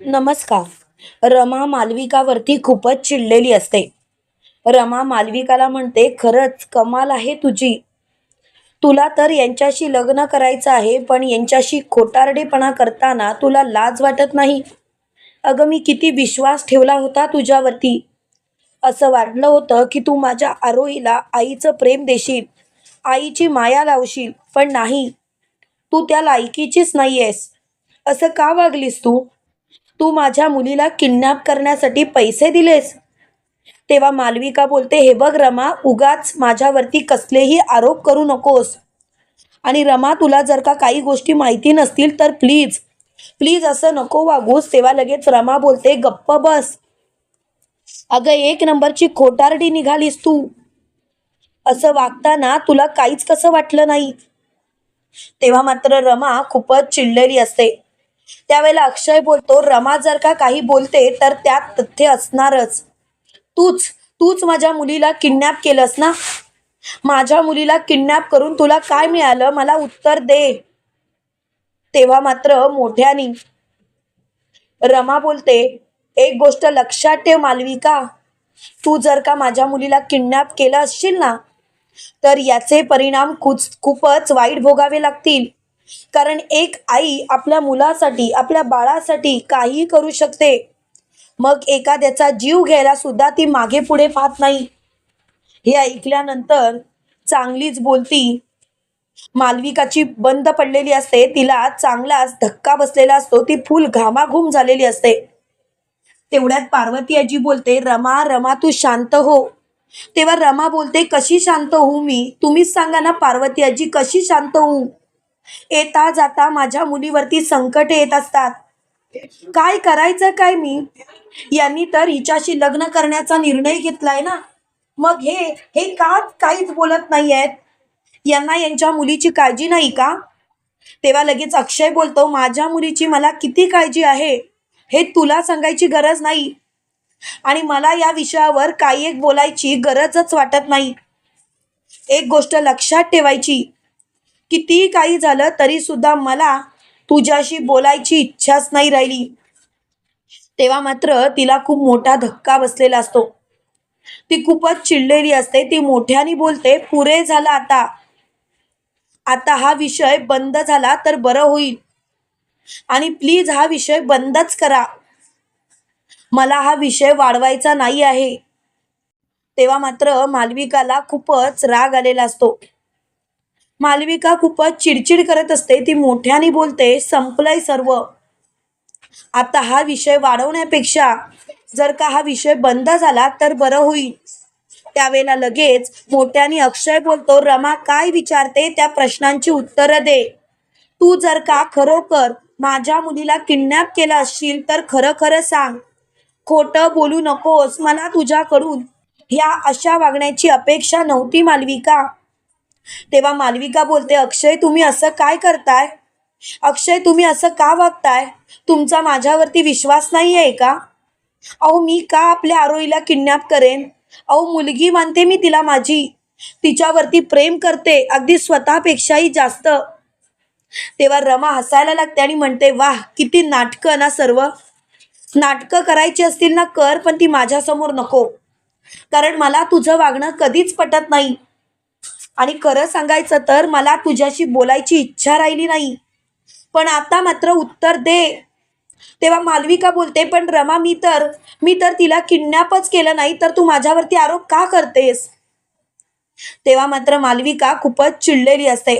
नमस्कार. रमा मालविकावरती खूपच चिडलेली असते. रमा मालविकाला म्हणते खरंच कमाल आहे तुझी. तुला तर यांच्याशी लग्न करायचं आहे पण यांच्याशी खोटारडेपणा करताना तुला लाज वाटत नाही. अगं मी किती विश्वास ठेवला होता तुझ्यावरती. असं वाटलं होतं की तू माझ्या आरोहीला आईचं प्रेम देशील आईची माया लावशील पण नाही. तू त्या लायकीचीच नाही आहेस असं का वागलीस तू? तू माझ्या मुलीला किडनॅप करण्यासाठी पैसे दिलेस? तेव्हा मालविका बोलते हे बघ रमा उगाच माझ्यावरती कसलेही आरोप करू नकोस. आणि रमा तुला जर का काही गोष्टी माहिती नसतील तर प्लीज प्लीज असं नको वागूस. तेव्हा लगेच रमा बोलते गप्प बस. अगं एक नंबरची खोटारडी निघालीस तू. असं वागताना तुला काहीच कसं वाटलं नाही. तेव्हा मात्र रमा खूपच चिडलेली असते. त्यावेळेला अक्षय बोलतो रमा जर का काही बोलते तर त्यात तथ्य असणारच. तूच तूच माझ्या मुलीला किडनॅप केलंस ना? माझ्या मुलीला किडनॅप करून तुला काय मिळालं? मला उत्तर दे. तेव्हा मात्र मोठ्यानी रमा बोलते एक गोष्ट लक्षात ठेव मालविका. तू जर का माझ्या मुलीला किडनॅप केलं असशील ना तर याचे परिणाम खूच खूपच वाईट भोगावे लागतील. कारण एक आई आपल्या मुलासाठी आपल्या बाळासाठी काहीही करू शकते. मग एखाद्याचा जीव घ्यायला सुद्धा ती मागे पुढे पाहत नाही. हे ऐकल्यानंतर चांगलीच बोलती. मालविकाची बंद पडलेली असते तिला चांगलाच धक्का बसलेला असतो ती फुल घामाघूम झालेली असते. तेवढ्यात पार्वती आजी बोलते रमा रमा तू शांत हो. तेव्हा रमा बोलते कशी शांत होऊ मी? तुम्हीच सांगा ना पार्वती आजी कशी शांत होऊ? येता जाता माझ्या मुलीवरती संकट येत असतात. काय करायचं काय मी? यांनी तर हिच्याशी लग्न करण्याचा निर्णय घेतलाय ना. मग हे हे का काहीच बोलत नाही आहेत यांना यांच्या मुलीची काळजी नाही का? तेव्हा लगेच अक्षय बोलतो माझ्या मुलीची मला किती काळजी आहे? हे तुला सांगायची गरज नाही. आणि मला या विषयावर काही एक बोलायची गरजच वाटत नाही. एक गोष्ट लक्षात ठेवायची. कितीही काही झालं तरी सुद्धा मला तुझ्याशी बोलायची इच्छाच नाही राहिली. तेव्हा मात्र तिला खूप मोठा धक्का बसलेला असतो. ती खूपच चिडलेली असते. ती मोठ्याने बोलते पुरे झाला आता. आता हा विषय बंद झाला तर बरं होईल. आणि प्लीज हा विषय बंदच करा. मला हा विषय वाढवायचा नाही आहे. तेव्हा मात्र मालविकाला खूपच राग आलेला असतो. मालविका खूपच चिडचिड करत असते. ती मोठ्याने बोलते संपलंय सर्व. आता हा विषय वाढवण्यापेक्षा जर का हा विषय बंद झाला तर बरं होईल. त्यावेळेला लगेच मोठ्याने अक्षय बोलतो रमा काय विचारते? त्या प्रश्नांची उत्तरं दे. तू जर का खरोखर माझ्या मुलीला किडनॅप केला असशील तर खरं खरं सांग. खोटं बोलू नकोस. मला तुझ्याकडून ह्या अशा वागण्याची अपेक्षा नव्हती मालविका. तेव्हा मालविका बोलते अक्षय तुम्ही असं काय करताय? अक्षय तुम्ही असं का वागताय? तुमचा माझ्यावरती विश्वास नाही आहे का? अहो मी का आपल्या आरोईला किडनॅप करेन? अहो मुलगी मानते मी तिला माझी. तिच्यावरती प्रेम करते अगदी स्वतःपेक्षाही जास्त. तेव्हा रमा हसायला लागते आणि म्हणते वाह किती नाटकं ना सर्व. नाटकं करायची असतील ना कर पण ती माझ्यासमोर नको. कारण मला तुझं वागणं कधीच पटत नाही. आणि खरं सांगायचं तर मला तुझ्याशी बोलायची इच्छा राहिली नाही. पण आता मात्र उत्तर दे. तेव्हा मालविका बोलते पण रमा मी तर मी तर तिला किडनॅपच केलं नाही तर तू माझ्यावरती आरोप का करतेस? तेव्हा मात्र मालविका खूपच चिडलेली असते.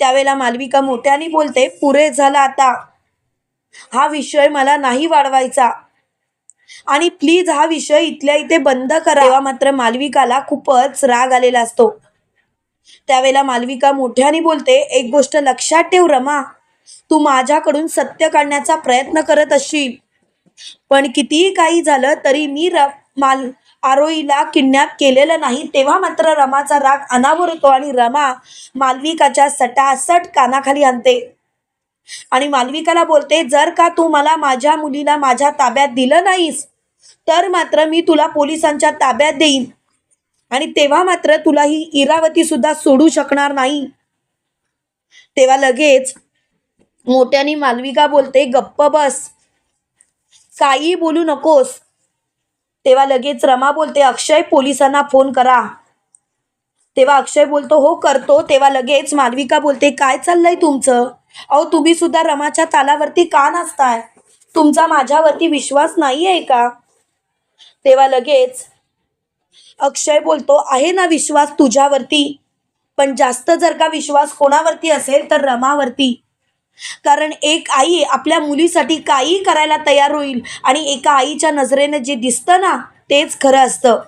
त्यावेळेला मालविका मोठ्याने बोलते पुरे झाला आता. हा विषय मला नाही वाढवायचा. आणि प्लीज हा विषय इथल्या इथे बंद करावा मात्र मालविकाला खूपच राग आलेला असतो. त्यावेळेला मालविका मोठ्याने बोलते एक गोष्ट लक्षात ठेव रमा तू माझ्याकडून सत्य काढण्याचा प्रयत्न करत असशील. पण कितीही काही झालं तरी मी र माल आरोईला किडनॅप केलेलं नाही तेव्हा मात्र रमाचा राग अनावर होतो आणि रमा मालविकाच्या सटासट कानाखाली आणते. आणि मालविकाला बोलते जर का तू मला माझ्या मुलीला माझ्या ताब्यात दिलं नाहीस तर मात्र मी तुला पोलिसांच्या ताब्यात देईन. आणि तेव्हा मात्र तुला ही इरावती सुद्धा सोडू शकणार नाही. तेव्हा लगेच मोठ्याने मालविका बोलते गप्प बस. काही बोलू नकोस. तेव्हा लगेच रमा बोलते अक्षय पोलिसांना फोन करा. तेव्हा अक्षय बोलतो हो करतो. तेव्हा लगेच मालविका बोलते काय चाललंय तुमचं? अहो तुम्ही सुद्धा रमाच्या तालावरती का नाचताय? तुमचा माझ्यावरती विश्वास नाही आहे का? तेव्हा लगेच अक्षय बोलतो आहे ना विश्वास तुझ्यावरती? पण जास्त जर का विश्वास कोणावरती असेल तर रमावरती. कारण एक आई आपल्या मुलीसाठी काही करायला तयार होईल आणि एका आईच्या नजरेने जे दिसतं ना तेच खरं असतं.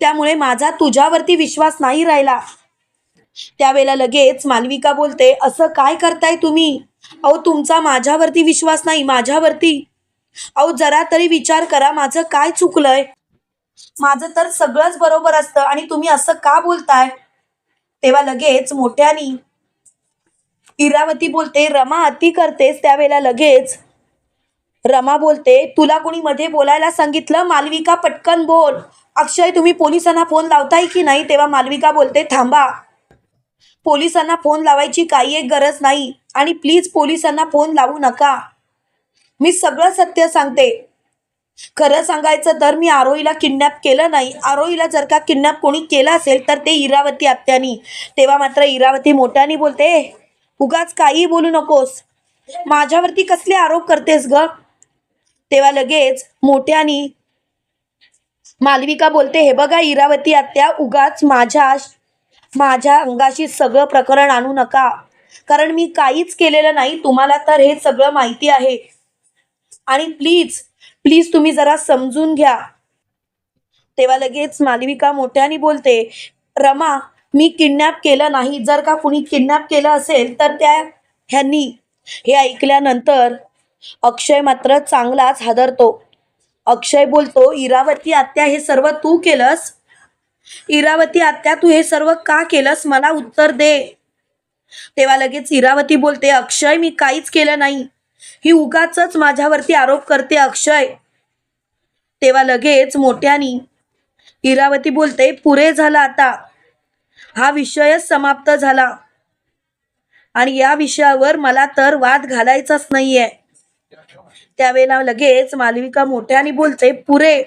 त्यामुळे माझा तुझ्यावरती विश्वास नाही राहिला. त्यावेळेला लगेच मालविका बोलते असं काय करताय तुम्ही? अहो तुमचा माझ्यावरती विश्वास नाही माझ्यावरती. अहो जरा तरी विचार करा माझं काय चुकलंय? माझं तर सगळंच बरोबर असतं. आणि तुम्ही असं का बोलताय? तेव्हा लगेच मोठ्यानी इरावती बोलते रमा अति करतेस त्यावेळेला लगेच. रमा बोलते तुला कोणी मध्ये बोलायला सांगितलं? मालविका पटकन बोल. अक्षय तुम्ही पोलिसांना फोन लावताय की नाही? तेव्हा मालविका बोलते थांबा. पोलिसांना फोन लावायची काही एक गरज नाही. आणि प्लीज पोलिसांना फोन लावू नका. मी सगळं सत्य सांगते. खरं सांगायचं तर मी आरोहीला किडनॅप केलं नाही. आरोहीला जर का किडनॅप कोणी केलं असेल तर ते इरावती आत्यानी. तेव्हा मात्र इरावती मोठ्यानी बोलते उगाच काही बोलू नकोस. माझ्यावरती कसले आरोप करतेस ग? तेव्हा लगेच मोठ्यानी मालविका बोलते हे बघा इरावती आत्या उगाच माझ्या माझ्या अंगाशी सगळं प्रकरण आणू नका. कारण मी काहीच केलेलं नाही तुम्हाला तर हे सगळं माहिती आहे. आणि प्लीज प्लीज तुम्ही जरा समजून घ्या. तेव्हा लगेच मालविका मोठ्याने बोलते रमा मी किडनॅप केलं नाही. जर का कुणी किडनॅप केलं असेल तर त्या ह्यांनी. हे ऐकल्यानंतर अक्षय मात्र चांगलाच हादरतो. अक्षय बोलतो इरावती आत्या हे सर्व तू केलंस? इरावती आत्या तू हे सर्व का केलंस? मला उत्तर दे. तेव्हा लगेच इरावती बोलते अक्षय मी काहीच केलं नाही. ही उगाच माझ्यावरती आरोप करते अक्षय. तेव्हा लगेच मोठ्यानी इरावती बोलते पुरे झालं आता. हा विषयच समाप्त झाला. आणि या विषयावर मला तर वाद घालायचाच नाहीये. त्यावेळेला लगेच मालविका मोठ्याने बोलते पुरे.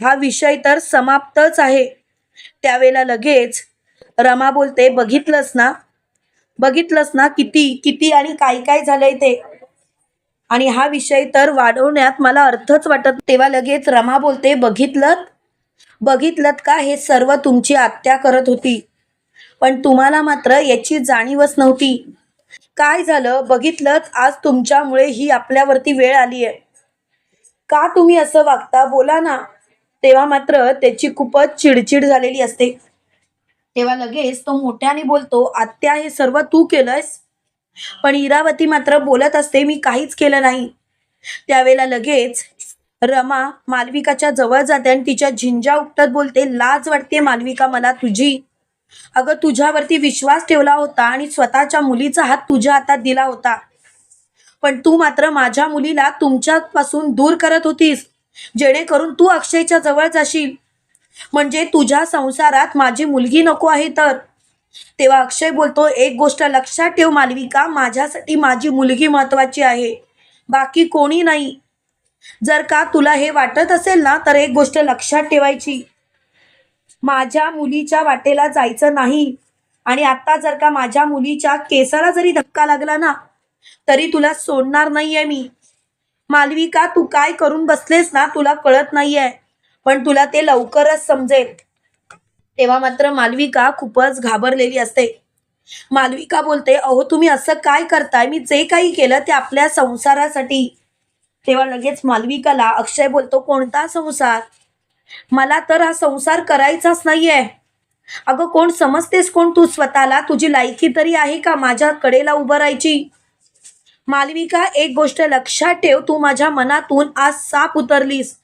हा विषय तर समाप्तच आहे. त्यावेळेला लगेच रमा बोलते बघितलंस ना? बघितलंस ना किती किती आणि काय काय झालंय ते. आणि हा विषय तर वाढवण्यात मला अर्थच वाटत तेव्हा लगेच रमा बोलते बघितलं बघितलं का हे सर्व तुमची आत्या करत होती? पण तुम्हाला मात्र याची जाणीवच नव्हती. काय झालं? बघितलंच आज तुमच्यामुळे ही आपल्यावरती वेळ आली आहे का तुम्ही असं वागता? बोला ना. तेव्हा मात्र त्याची खूपच चिडचिड झालेली असते. तेव्हा लगेच तो मोठ्याने बोलतो आत्या हे सर्व तू केलंयस? पण इरावती मात्र बोलत असते मी काहीच केलं नाही. त्यावेळेला लगेच रमा मालविकाच्या जवळ जाते आणि तिच्या झिंजा उपटत बोलते लाज वाटते मालविका मला तुझी. अगं तुझ्यावरती विश्वास ठेवला होता आणि स्वतःच्या मुलीचा हात तुझ्या हातात दिला होता. पण तू मात्र माझ्या मुलीला तुमच्यापासून दूर करत होतीस. जेणेकरून तू अक्षयच्या जवळ जाशील. म्हणजे तुझ्या संसारात माझी मुलगी नको आहे तर? तेव्हा अक्षय बोलतो एक गोष्ट लक्षात ठेव मालविका माझ्यासाठी माझी मुलगी महत्वाची आहे. बाकी कोणी नाही. जर का तुला हे वाटत असेल ना तर एक गोष्ट लक्षात ठेवायची. माझ्या मुलीच्या वाटेला जायचं नाही. आणि आता जर का माझ्या मुलीच्या केसाला जरी धक्का लागला ना तरी तुला सोडणार नाहीये मी. मालविका तू काय करून बसलेस ना तुला कळत नाहीये. पण तुला ते लवकरच समजेल. तेव्हा मात्र मालविका खूपच घाबरलेली असते. मालविका बोलते अहो तुम्ही असं काय करताय? मी जे काही केलं ते आपल्या संसारासाठी. तेव्हा लगेच मालविकाला अक्षय बोलतो कोणता संसार? मला तर हा संसार करायचाच नाहीये. अगं कोण समजतेस कोण तू स्वतःला? तुझी लायकी तरी आहे का माझ्या कडेला उभं राहायची? मालविका एक गोष्ट लक्षात ठेव तू माझ्या मनातून आज साप उतरलीस.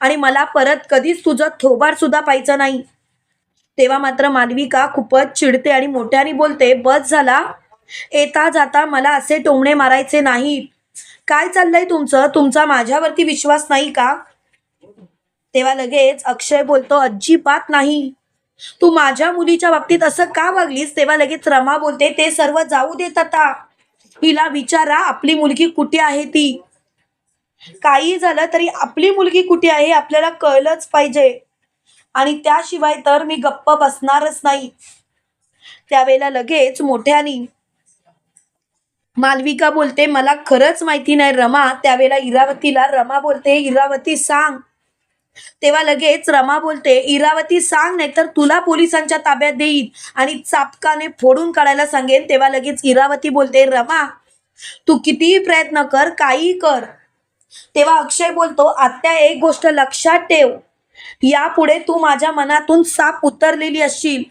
आणि मला परत कधीच तुझं थोबार सुद्धा पाहिजे नाही. तेव्हा मात्र मालविका खूपच चिडते आणि मोठ्याने बोलते बस झाला. येता जाता मला असे टोमणे मारायचे नाहीत. काय चाललंय तुमचं? तुमचा माझ्यावरती विश्वास नाही का? तेव्हा लगेच अक्षय बोलतो अजिबात नाही. तू माझ्या मुलीच्या बाबतीत असं का वागलीस? तेव्हा लगेच रमा बोलते ते सर्व जाऊ देत आता. हिला विचारा आपली मुलगी कुठे आहे ती? काही झालं तरी आपली मुलगी कुठे आहे आपल्याला कळलंच पाहिजे. आणि त्याशिवाय तर मी गप्प बसणारच नाही. त्यावेळेला लगेच मोठ्यानी मालविका बोलते मला खरंच माहिती नाही रमा. त्यावेळेला इरावतीला रमा बोलते इरावती सांग. तेव्हा लगेच रमा बोलते इरावती सांग नाही तर तुला पोलिसांच्या ताब्यात देईन आणि चापकाने फोडून काढायला सांगेन. तेव्हा लगेच इरावती बोलते रमा तू कितीही प्रयत्न कर काही कर. तेव्हा अक्षय बोलतो आत्या एक गोष्ट लक्षात ठेव. यापुढे तू माझ्या मनातून साप उतरलेली असशील.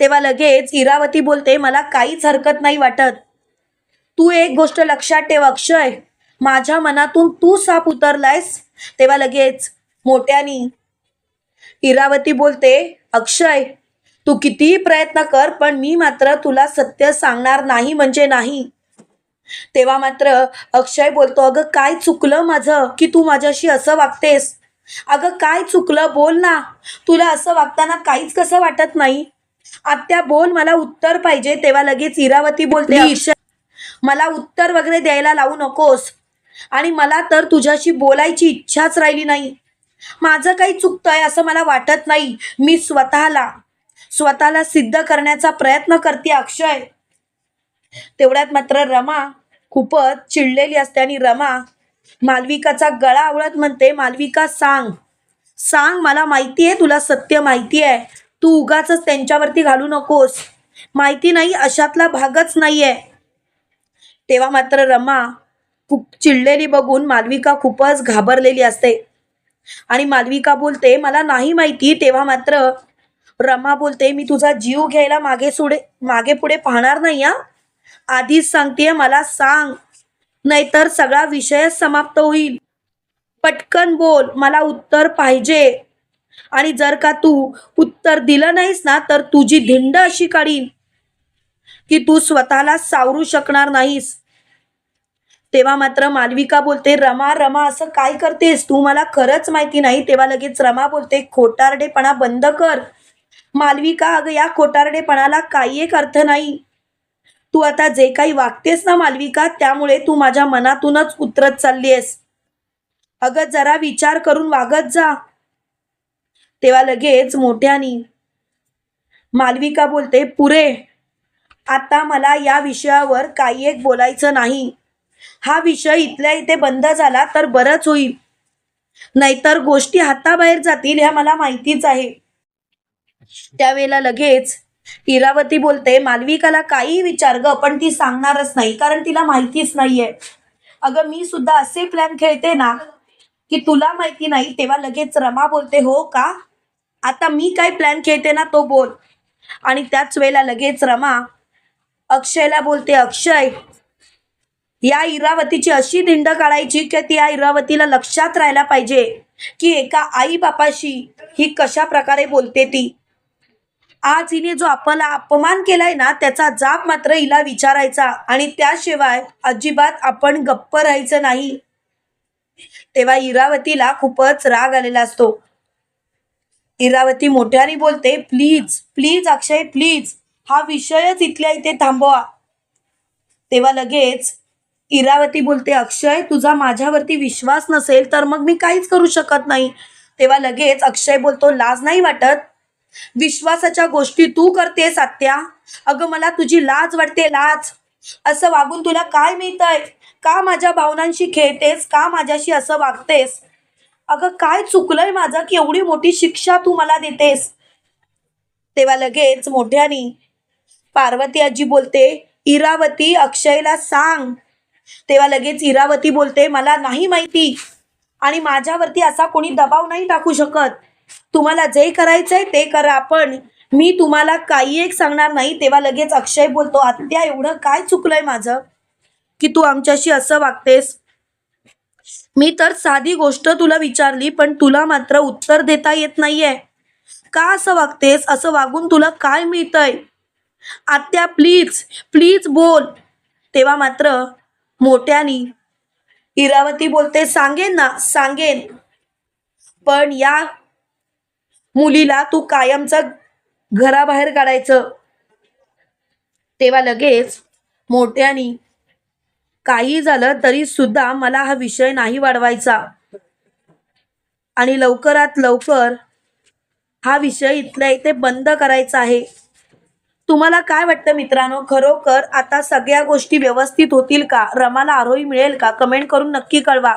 तेव्हा लगेच इरावती बोलते मला काहीच हरकत नाही वाटत. तू एक गोष्ट लक्षात ठेव अक्षय. माझ्या मनातून तू साप उतरलायस. तेव्हा लगेच मोठ्यानी इरावती बोलते अक्षय तू कितीही प्रयत्न कर पण मी मात्र तुला सत्य सांगणार नाही म्हणजे नाही. तेव्हा मात्र अक्षय बोलतो अगं काय चुकलं माझं की तू माझ्याशी असं वागतेस? अगं काय चुकलं? बोल ना. तुला असं वागताना काहीच कसं वाटत नाही? आत्या बोल मला उत्तर पाहिजे. तेव्हा लगेच इरावती बोलते अक्षय मला उत्तर वगैरे द्यायला लावू नकोस. आणि मला तर तुझ्याशी बोलायची इच्छाच राहिली नाही. माझं काही चुकतंय असं मला वाटत नाही. मी स्वतःला स्वतःला सिद्ध करण्याचा प्रयत्न करते अक्षय. तेवढ्यात मात्र रमा खूपच चिडलेली असते आणि रमा मालविकाचा गळा आवळत म्हणते मालविका सांग. सांग मला माहिती आहे तुला सत्य माहिती आहे. तू उगाच त्यांच्यावरती घालू नकोस. माहिती नाही अशातला भागच नाहीये. तेव्हा मात्र रमा खूप चिडलेली बघून मालविका खूपच घाबरलेली असते. आणि मालविका बोलते मला नाही माहिती. तेव्हा मात्र रमा बोलते मी तुझा जीव घ्यायला मागे सोडे मागे पुढे पाहणार नाही हा? आधीच सांगते मला सांग. नाहीतर सगळा विषयच समाप्त होईल. पटकन बोल मला उत्तर पाहिजे. आणि जर का तू उत्तर दिलं नाहीस ना तर तुझी धिंड अशी काढीन की तू स्वतःला सावरू शकणार नाहीस. तेव्हा मात्र मालविका बोलते रमा रमा असं काय करतेस? तू मला खरंच माहिती नाही. तेव्हा लगेच रमा बोलते खोटारडेपणा बंद कर. मालविका अगं या खोटारडेपणाला काही एक अर्थ नाही. तू आता जे काही वागतेस ना मालविका त्यामुळे तू माझ्या मनातूनच उतरत चालली आहेस अगं जरा विचार करून वागत जा. तेव्हा लगेच मोठ्यानी मालविका बोलते पुरे आता मला या विषयावर काही एक बोलायचं नाही. हा विषय इथल्या इथे बंद झाला तर बरंच होईल. नाहीतर गोष्टी हाताबाहेर जातील ह्या मला माहितीच आहे. त्यावेळेला लगेच इरावती बोलते मालविकाला काही विचार ग पण ती सांगणारच नाही कारण तिला माहितीच नाहीये. अगं मी सुद्धा असे प्लॅन खेळते ना की तुला माहिती नाही तेव्हा लगेच रमा बोलते हो का? आता मी काय प्लॅन खेळते ना तो बोल. आणि त्याच वेळेला लगेच रमा अक्षयला बोलते अक्षय या इरावतीची अशी धिंड काढायची की ती या इरावतीला लक्षात राहायला पाहिजे की एका आई बापाशी ही कशा प्रकारे बोलते ती. आज हिने जो आपला अपमान केलाय ना त्याचा जाप मात्र हिला विचारायचा. आणि त्याशिवाय अजिबात आपण गप्प राहायचं नाही. तेव्हा इरावतीला खूपच राग आलेला असतो. इरावती मोठ्याने बोलते प्लीज प्लीज अक्षय प्लीज हा विषयच इथल्या इथे थांबवा. तेव्हा लगेच इरावती बोलते अक्षय तुझा माझ्यावरती विश्वास नसेल तर मग मी काहीच करू शकत नाही. तेव्हा लगेच अक्षय बोलतो लाज नाही वाटत विश्वासाच्या गोष्टी तू करतेस आत्या अगं मला तुझी लाज वाटते लाज. असं वागून तुला काय मिळतंय? का माझ्या भावनांशी खेळतेस? का माझ्याशी असं वागतेस? अगं काय चुकलंय माझं? की एवढी मोठी शिक्षा तू मला देतेस? तेव्हा लगेच मोठ्यानी पार्वती आजी बोलते इरावती अक्षयला सांग. तेव्हा लगेच इरावती बोलते मला नाही माहिती आणि माझ्यावरती असा कोणी दबाव नाही टाकू शकत. तुम्हाला जे करायचंय ते करा पण मी तुम्हाला काही एक सांगणार नाही तेव्हा लगेच अक्षय बोलतो आत्या एवढं काय चुकलंय माझं? की तू आमच्याशी असं वागतेस? मी तर साधी गोष्ट तुला विचारली पण तुला मात्र उत्तर देता येत नाहीये. का असं वागतेस? असं वागून तुला काय मिळतंय? आत्या प्लीज प्लीज बोल. तेव्हा मात्र मोठ्यानी इरावती बोलते सांगेन ना सांगेन. पण या मुलीला तू कायमचा घराबाहेर काढायचं. तेव्हा लगेच मोठ्यानी काही झालं तरी सुद्धा मला हा विषय नाही वाढवायचा. आणि लवकरात लवकर हा विषय इथल्या इथे बंद करायचा आहे. तुम्हाला काय वाटतं मित्रांनो? खरोखर आता सगळ्या गोष्टी व्यवस्थित होतील का? रमाला आरोही मिळेल का? कमेंट करून नक्की कळवा.